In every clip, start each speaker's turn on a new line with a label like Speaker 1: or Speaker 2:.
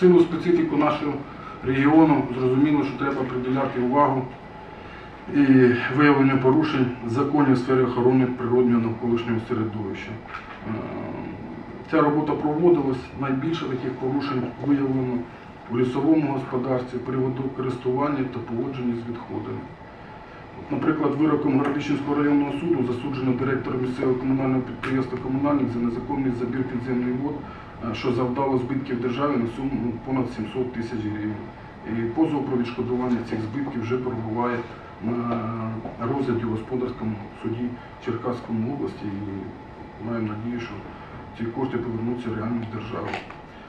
Speaker 1: силу специфіку нашого регіону зрозуміло, що треба приділяти увагу і виявленню порушень законів сфері охорони природнього навколишнього середовища. Е, Ця робота проводилась. Найбільше таких порушень виявлено у лісовому господарстві, при водокористуванні та поводженні з відходами. Наприклад, вироком Городищенського районного суду засуджено директора місцевого комунального підприємства комунальник за незаконний забір підземних вод, що завдало збитків державі на суму понад 700 тисяч гривень. І позов про відшкодування цих збитків вже перебуває на розгляді в господарському суді Черкаської області і маємо надію, що ці кошти повернуться в державу.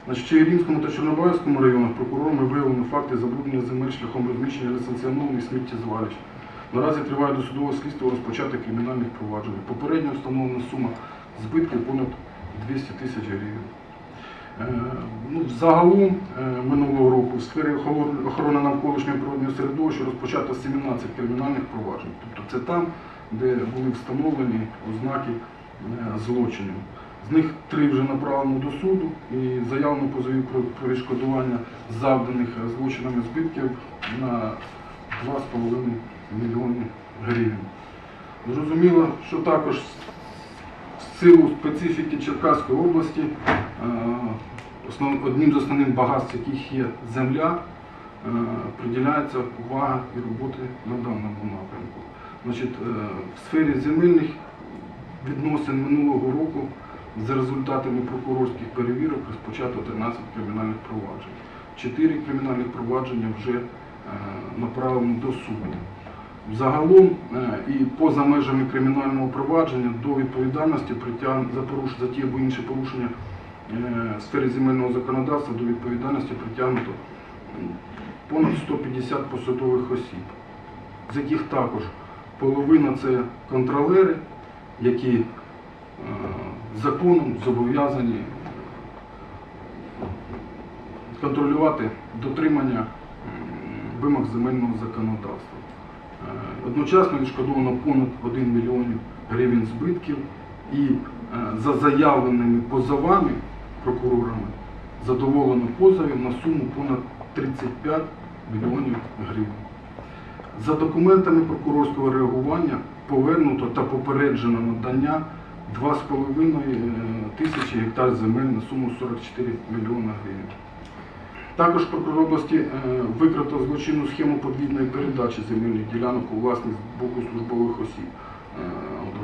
Speaker 1: Значить, в Чигиринському та Чорнобаївському районах прокурорами виявлено факти забруднення земель шляхом розміщення несанкціонованих сміттєзвалищ. Наразі триває досудове слідство розпочати кримінальних проваджень. Попередньо встановлена сума збитків понад 200 тисяч гривень. Е, Ну, загалом е, минулого року в сфері охорони навколишнього природного середовища розпочато 17 кримінальних проваджень. Тобто це там, де були встановлені ознаки е, злочинів. З них три вже направлено до суду і заявлено позовів про, відшкодування завданих злочинами збитків на 2,5 мільйони гривень. Зрозуміло, що також силу специфіки Черкаської області е, одним з основних багатств, яких є земля, е, приділяється увага і роботи на даному напрямку. Значить, е, в сфері земельних відносин минулого року за результатами прокурорських перевірок розпочато 13 кримінальних проваджень. Чотири кримінальних провадження вже направлено до суду. Загалом е, і поза межами кримінального провадження до відповідальності за поруш за ті або інші порушення е, в сфері земельного законодавства до відповідальності притягнуто понад 150 посадових осіб, з яких також половина це контролери, які е, законом зобов'язані контролювати дотримання вимог земельного законодавства. Е, Одночасно відшкодовано понад 1 мільйон гривень збитків і е, за заявленими позовами прокурорами задоволено позовів на суму понад 35 мільйонів гривень. За документами прокурорського реагування повернуто та попереджено надання 2,5 тисячі гектар земель на суму 44 мільйона гривень. Також прокурор області е, викрито злочинну схему подвійної передачі земельних ділянок у власність з боку службових осіб е,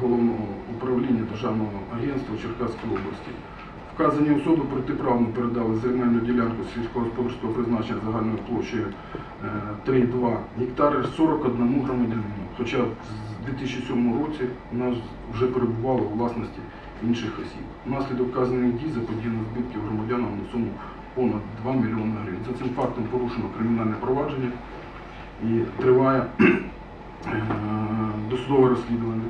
Speaker 1: Головного управління Державного агентства Черкаської області. Вказані особи протиправно передали земельну ділянку сільськогосподарського призначення загальною площею е, 3,2 гектари 41 громадянину. Хоча в 2007 році нас вже перебувало у власності інших осіб. Внаслідок вказаних дій заподіяно збитків громадянам на суму понад 2 мільйони гривень. За цим фактом порушено кримінальне провадження і триває е, досудове розслідування.